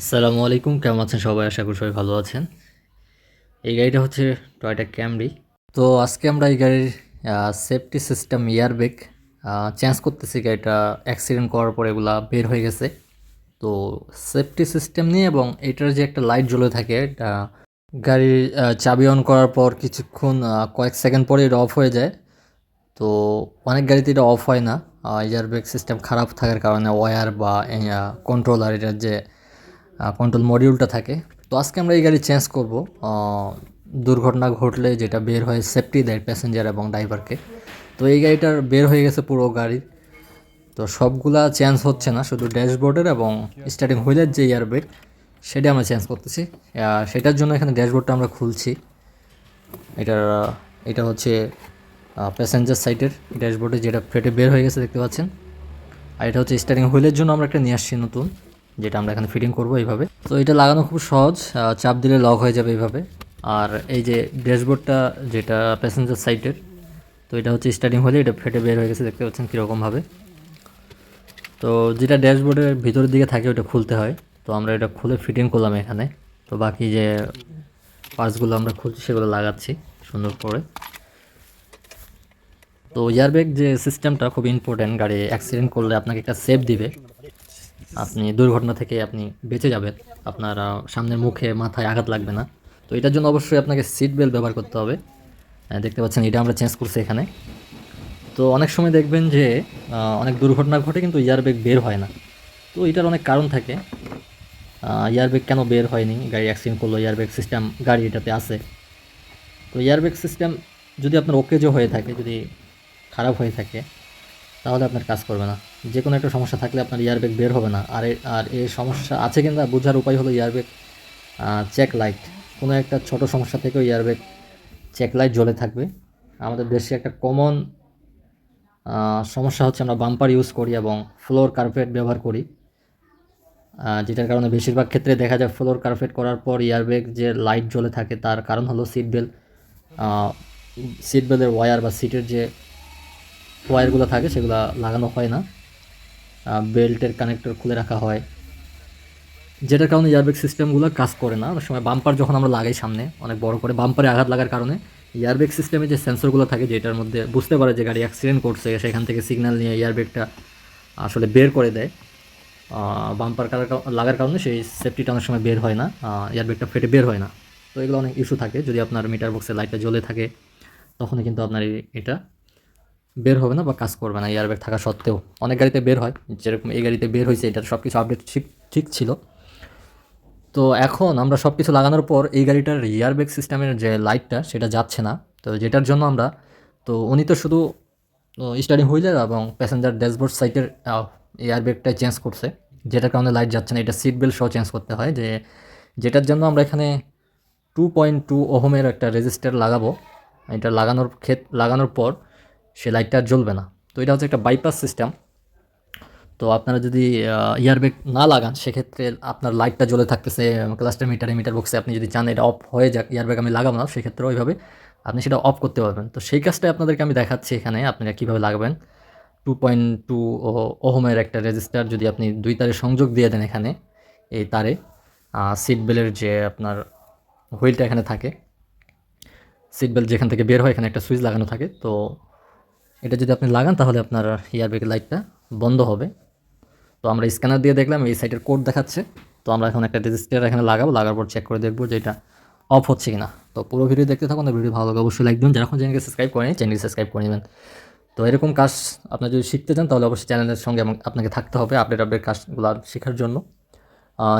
আসসালামু আলাইকুম, কেমন আছেন সবাই? আশা করি সবাই ভালো আছেন। এই গাড়িটা হচ্ছে টয়টা ক্যামরি তো আজকে আমরা এই গাড়ির সেফটি সিস্টেম এয়ারব্যাগ চেঞ্জ করতেছি। গাড়িটা অ্যাক্সিডেন্ট করার পর এগুলা বের হয়ে গেছে। তো সেফটি সিস্টেম নিয়ে এবং এটার যে একটা লাইট জ্বলে থাকে, এটা গাড়ির চাবি অন করার পর কিছুক্ষণ কয়েক সেকেন্ড পরে এটা অফ হয়ে যায়। তো অনেক গাড়িতে এটা অফ হয় না। এয়ারব্যাগ সিস্টেম খারাপ থাকার কারণে ওয়্যার বা কন্ট্রোলার এটার যে কন্ট্রোল মডিউলটা থাকে। তো আজকে আমরা এই গাড়ি চেঞ্জ করব। দুর্ঘটনা ঘটলে যেটা বের হয়ে সেফটি দেয় প্যাসেঞ্জার এবং ড্রাইভারকে তো এই গাড়িটার বের হয়ে গেছে পুরো গাড়ির তো সবগুলা চেঞ্জ হচ্ছে না, শুধু ড্যাশবোর্ডের এবং স্টার্টিং হুইলের যে এয়ারব্যাগ সেটা আমরা চেঞ্জ করতেছি। সেটার জন্য এখানে ড্যাশবোর্ডটা আমরা খুলছি। এটার, এটা হচ্ছে প্যাসেঞ্জার সাইডের ড্যাশবোর্ডে যেটা ফেটে বের হয়ে গেছে দেখতে পাচ্ছেন। আর এটা হচ্ছে স্টারিং হুইলের জন্য আমরা একটা নিয়ে আসছি নতুন। যেটা আমরা এখানে ফিটিং করব এইভাবে। তো এটা লাগানো খুব সহজ চাপ দিলে লক হয়ে যাবে এইভাবে। আর এই যে ড্যাশবোর্ডটা যেটা প্যাসেঞ্জার সাইডের তো এটা হচ্ছে স্টার্টিং হলে এটা ফেটে বের হয়ে গেছে, দেখতে পাচ্ছেন কীরকমভাবে তো যেটা ড্যাশবোর্ডের ভিতরের দিকে থাকে ওটা খুলতে হয়। তো আমরা এটা খুলে ফিটিং করলাম এখানে। তো বাকি যে পার্টসগুলো আমরা খুলছি সেগুলো লাগাচ্ছি সুন্দর করে। তো এয়ারব্যাগ যে সিস্টেমটা খুব ইম্পর্ট্যান্ট গাড়ি অ্যাক্সিডেন্ট করলে আপনাকে একটা সেফ দিবে। আপনি দুর্ঘটনা থেকে আপনি বেঁচে যাবেন। আপনার সামনের মুখে, মাথায় আঘাত লাগবে না। তো এটার জন্য অবশ্যই আপনাকে সিট বেল্ট ব্যবহার করতে হবে। দেখতে পাচ্ছেন, এটা আমরা চেঞ্জ করছি এখানে। তো অনেক সময় দেখবেন যে অনেক দুর্ঘটনা ঘটে কিন্তু এয়ারব্যাগ বের হয় না। তো এটার অনেক কারণ থাকে। এয়ারব্যাগ কেন বের হয়নি? গাড়ি অ্যাক্সিডেন্ট করল এয়ারব্যাগ সিস্টেম গাড়ি এটাতে আছে। তো এয়ারব্যাগ সিস্টেম যদি আপনার ওকেজও হয়ে থাকে, যদি খারাপ হয়ে থাকে তাহলে আপনার কাজ করবে না। যে কোনো একটা সমস্যা থাকলে আপনার এয়ারব্যাগ বের হবে না। আর আর এই সমস্যা আছে কিনা বোঝার উপায় হলো এয়ারব্যাগ চেক লাইট কোনো একটা ছোট সমস্যা থেকেও এয়ারব্যাগ চেক লাইট জ্বলে থাকবে। আমাদের দেশে একটা কমন সমস্যা হচ্ছে আমরা বাম্পার ইউজ করি এবং ফ্লোর কার্পেট ব্যবহার করি। যেটার কারণে বেশিরভাগ ক্ষেত্রে দেখা যায় ফ্লোর কার্পেট করার পর এয়ারব্যাগ যে লাইট জ্বলে থাকে, তার কারণ হলো সিট বেল্ট সিট বেল্টের ওয়্যার বা সিটের যে ওয়্যারগুলো থাকে, সেগুলো লাগানো হয় না। বেল্টের কানেক্টর খুলে রাখা হয়। যেটার কারণে এয়ারব্যাগ সিস্টেমগুলো কাজ করে না। অনেক সময় বাম্পার যখন আমরা লাগাই সামনে, অনেক বড় করে বাম্পারে আঘাত লাগার কারণে এয়ারব্যাগ সিস্টেমে যে সেন্সরগুলো থাকে, যেটার মধ্যে বুঝতে পারে যে গাড়ি অ্যাক্সিডেন্ট করছে, সেখান থেকে সিগন্যাল নিয়ে এয়ারব্যাগটা আসলে বের করে দেয়। বাম্পার লাগার কারণে সেই সেফটিটা অনেক সময় বের হয় না। এয়ারব্যাগটা ফেটে বের হয় না। তো এগুলো অনেক ইস্যু থাকে। যদি আপনার মিটার বক্সের লাইটটা জ্বলে থাকে, তখনই কিন্তু আপনার এটা বের হবে না বা কাজ করবে না এয়ারব্যাগ থাকা সত্ত্বেও। অনেক গাড়িতে বের হয়, যেরকম এই গাড়িতে বের হয়েছে, এটার সব কিছু আপডেট ঠিক ঠিক ছিল। তো এখন আমরা সব কিছু লাগানোর পর এই গাড়িটার এয়ারব্যাগ সিস্টেমের যে লাইটটা সেটা যাচ্ছে না। তো যেটার জন্য আমরা, তো উনি তো শুধু স্টারিং হুইলার এবং প্যাসেঞ্জার ড্যাশবোর্ড সাইটের এয়ারব্যাগটা চেঞ্জ করছে। যেটার কারণে লাইট যাচ্ছে না, এটা সিট বেল্ট সহ চেঞ্জ করতে হয়। যে, যেটার জন্য আমরা এখানে টু পয়েন্ট টু ওহোমের একটা রেজিস্টার লাগাবো। এটা লাগানোর ক্ষেত, লাগানোর পর সে লাইটটা আর জ্বলবে না। তো এটা হচ্ছে একটা বাইপাস সিস্টেম তো আপনারা যদি ইয়ারব্যাগ না লাগান, সেক্ষেত্রে আপনার লাইটটা জ্বলে থাকতেছে ক্লাস্টার মিটারে মিটার বক্সে আপনি যদি চান এটা অফ হয়ে যাক ইয়ারব্যাগ আমি লাগাবো না, সেক্ষেত্রে ওইভাবে আপনি সেটা অফ করতে পারবেন। তো সেই কাজটাই আপনাদেরকে আমি দেখাচ্ছি এখানে, আপনারা কীভাবে লাগাবেন। টু পয়েন্ট টু ওহোমের একটা রেজিস্টার যদি আপনি দুই তারে সংযোগ দিয়ে দেন এখানে, এই তারে সিট বেলের যে আপনার হুইলটা এখানে থাকে সিট বেল্ট যেখান থেকে বের হয়, এখানে একটা সুইচ লাগানো থাকে। তো এটা যদি আপনি লাগান, তাহলে আপনার এয়ারব্যাগের লাইটটা বন্ধ হবে। তো আমরা স্ক্যানার দিয়ে দেখলাম, এই সাইটের কোড দেখাচ্ছে। তো আমরা এখন একটা রেজিস্টার এখানে লাগাবো, লাগার পর চেক করে দেখব যে এটা অফ হচ্ছে কিনা। তো পুরো ভিডিও দেখতে থাকুন ভিডিও ভালো লাগে অবশ্যই লাইক দিন। যারা এখন চ্যানেলকে সাবস্ক্রাইব করেনি চ্যানেলকে সাবস্ক্রাইব করে নেবেন। তো এরকম কাজ আপনার যদি শিখতে চান, তাহলে অবশ্যই চ্যানেলের সঙ্গে আপনাকে থাকতে হবে আপডেট আপডেট কাজগুলো শেখার জন্য।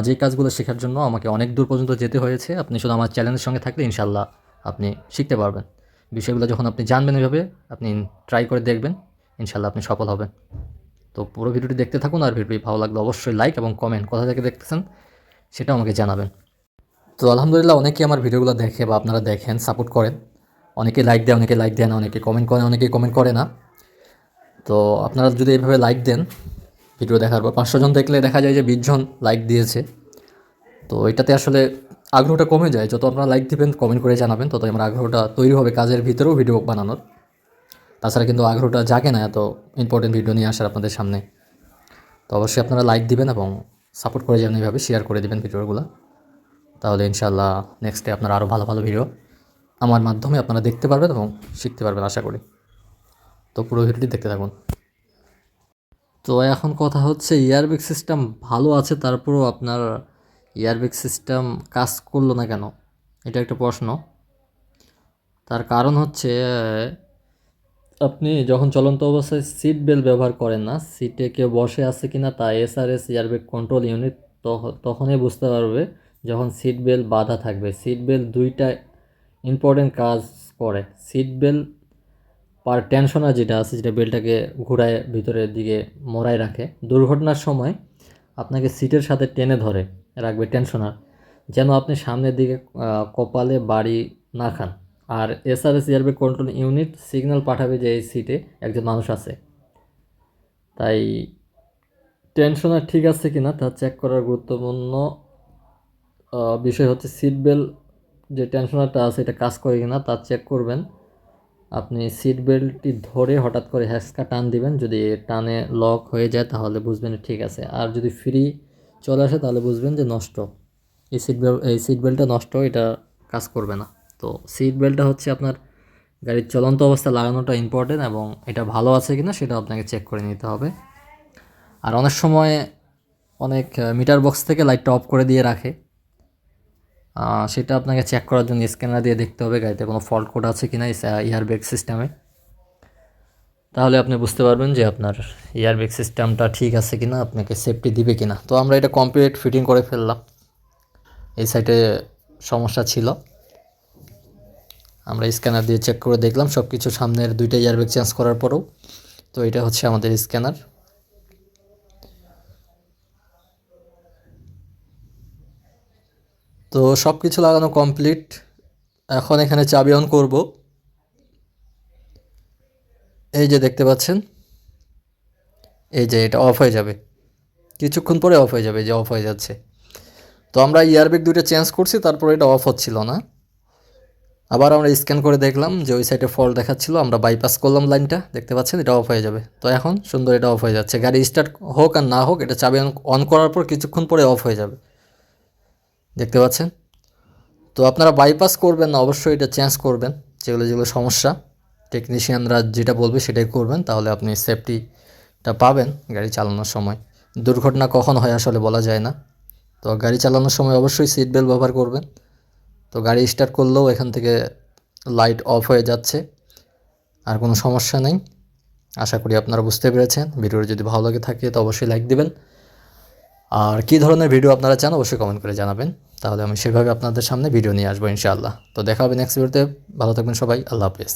যেই কাজগুলো শেখার জন্য আমাকে অনেক দূর পর্যন্ত যেতে হয়েছে। আপনি শুধু আমার চ্যানেলের সঙ্গে থাকলে ইনশাল্লাহ আপনি শিখতে পারবেন। বিষয়গুলো যখন আপনি জানবেন এভাবে, আপনি ট্রাই করে দেখবেন ইনশাল্লাহ আপনি সফল হবেন। তো পুরো ভিডিওটি দেখতে থাকুন আর ভিডিওটি ভালো লাগলে অবশ্যই লাইক এবং কমেন্ট কোথা থেকে দেখতেছেন সেটাও আমাকে জানাবেন। তো আলহামদুলিল্লাহ অনেকেই আমার ভিডিওগুলো দেখে বা আপনারা দেখেন সাপোর্ট করেন। অনেকে লাইক দেয় অনেকে লাইক দেয় না অনেকে কমেন্ট করে অনেকে কমেন্ট করে না। তো আপনারা যদি এইভাবে লাইক দেন, ভিডিও দেখার পর পাঁচশো জন দেখলে দেখা যায় যে বিশ জন লাইক দিয়েছে। তো এটাতে আসলে আগ্রহটা কমে যায়, যত আপনারা লাইক দিবেন কমেন্ট করে জানাবেন তত আমার আগ্রহটা তৈরি হবে কাজের ভিতরেও ভিডিও বানানোর। তাছাড়া কিন্তু আগ্রহটা জাগে না, এত ইম্পর্টেন্ট ভিডিও নিয়ে আসার আপনাদের সামনে। তো অবশ্যই আপনারা লাইক দিবেন এবং সাপোর্ট করে যাবেন এইভাবে শেয়ার করে দেবেন ভিডিওগুলো তাহলে ইনশাল্লাহ নেক্সট ডে আপনারা আরও ভালো ভালো ভিডিও আমার মাধ্যমে আপনারা দেখতে পারবেন এবং শিখতে পারবেন, আশা করি। তো পুরো ভিডিওটি দেখতে থাকুন। তো এখন কথা হচ্ছে ইয়ারব্যাগ সিস্টেম ভালো আছে, তারপরেও আপনার ইয়ারব্যাগ সিস্টেম কাজ করল না কেন? এটা একটা প্রশ্ন। তার কারণ হচ্ছে, আপনি যখন চলন্ত অবস্থায় সিট বেল্ট ব্যবহার করেন না সিটে কেউ বসে আছে কিনা তা এসআরএস ইয়ারব্যাগ কন্ট্রোল ইউনিট তখনই বুঝতে পারবে যখন সিট বেল্ট বাঁধা থাকবে। সিট বেল্ট দুইটা ইম্পর্টেন্ট কাজ করে। সিট বেল্ট পার টেনশনার যেটা আছে, যেটা বেল্টটাকে ঘুরায়, ভিতরের দিকে মোড়ায় রাখে, দুর্ঘটনার সময় আপনাকে সিটের সাথে টেনে ধরে। রাখবে টেনশনার যেন আপনি সামনের দিকে কপালে বাড়ি না খান। আর SRS airbag control unit signal পাঠাবে যে এই সিটে একজন মানুষ আছে। তাই টেনশনার ঠিক আছে কি না তা চেক করার গুরুত্বপূর্ণ বিষয় হচ্ছে সিট বেল্ট যে টেনশনারটা আছে এটা কাজ করে কিনা তা চেক করবেন। আপনি সিট বেল্টটি ধরে হঠাৎ করে হ্যাসকা টান দিবেন। যদি টানে লক হয়ে যায় তাহলে বুঝবেন ঠিক আছে। আর যদি ফ্রি চলে আসে, তাহলে বুঝবেন যে নষ্ট। এই সিট বেল্ট এই সিট বেল্টটা নষ্ট, এটা কাজ করবে না। তো সিট বেল্টটা হচ্ছে আপনার গাড়ির চলন্ত অবস্থা লাগানোটা ইম্পর্টেন্ট এবং এটা ভালো আছে কিনা সেটা আপনাকে চেক করে নিতে হবে। আর অনেক সময় অনেক মিটার বক্স থেকে লাইটটা অফ করে দিয়ে রাখে। সেটা আপনাকে চেক করার জন্য স্ক্যানার দিয়ে দেখতে হবে, গাড়িতে কোনো ফল্ট কোড আছে কিনা ইয়ারব্যাগ সিস্টেমে তাহলে আপনি বুঝতে পারবেন যে আপনার ইয়ারব্যাগ সিস্টেমটা ঠিক আছে কিনা, আপনাকে সেফটি দিবে কিনা। তো আমরা এটা কমপ্লিট ফিটিং করে ফেললাম। এই সাইডে সমস্যা ছিল। আমরা স্ক্যানার দিয়ে চেক করে দেখলাম সব কিছু সামনের দুইটা ইয়ারব্যাগ চেঞ্জ করার পরেও। তো এটা হচ্ছে আমাদের স্ক্যানার তো সব কিছু লাগানো কমপ্লিট এখন এখানে চাবি অন করব। এই যে দেখতে পাচ্ছেন, এই যে এটা অফ হয়ে যাবে। কিছুক্ষণ পরে অফ হয়ে যাবে যে অফ হয়ে যাচ্ছে। তো আমরা ইয়ারব্যাগ দুইটা চেঞ্জ করছি, তারপর এটা অফ হচ্ছিল না। আবার আমরা স্ক্যান করে দেখলাম যে ওই সাইডে ফল্ট দেখাচ্ছিল, আমরা বাইপাস করলাম লাইনটা দেখতে পাচ্ছেন, এটা অফ হয়ে যাবে। তো এখন সুন্দর এটা অফ হয়ে যাচ্ছে। গাড়ি স্টার্ট হোক আর না হোক, এটা চাবি অন করার পর কিছুক্ষণ পরে অফ হয়ে যাবে। দেখতে পাচ্ছেন? তো আপনারা বাইপাস করবেন না, অবশ্যই এটা চেঞ্জ করবেন, যেগুলো যেগুলো সমস্যা। টেকনিশিয়ানরা যেটা বলবে সেটাই করবেন, তাহলে আপনি সেফটিটা পাবেন গাড়ি চালানোর সময়। দুর্ঘটনা কখন হয় আসলে বলা যায় না। তো গাড়ি চালানোর সময় অবশ্যই সিট বেল্ট ব্যবহার করবেন। তো গাড়ি স্টার্ট করলেও এখান থেকে লাইট অফ হয়ে যাচ্ছে, আর কোনো সমস্যা নেই। আশা করি আপনারা বুঝতে পেরেছেন। ভিডিওটি যদি ভালো লাগে থাকে তো অবশ্যই লাইক দিবেন। আর কী ধরনের ভিডিও আপনারা চান অবশ্যই কমেন্ট করে জানাবেন। তাহলে আমি সেভাবে আপনাদের সামনে ভিডিও নিয়ে আসব ইনশাআল্লাহ। তো দেখা হবে নেক্সট ভিডিওতে ভালো থাকবেন সবাই। আল্লাহ হাফেজ।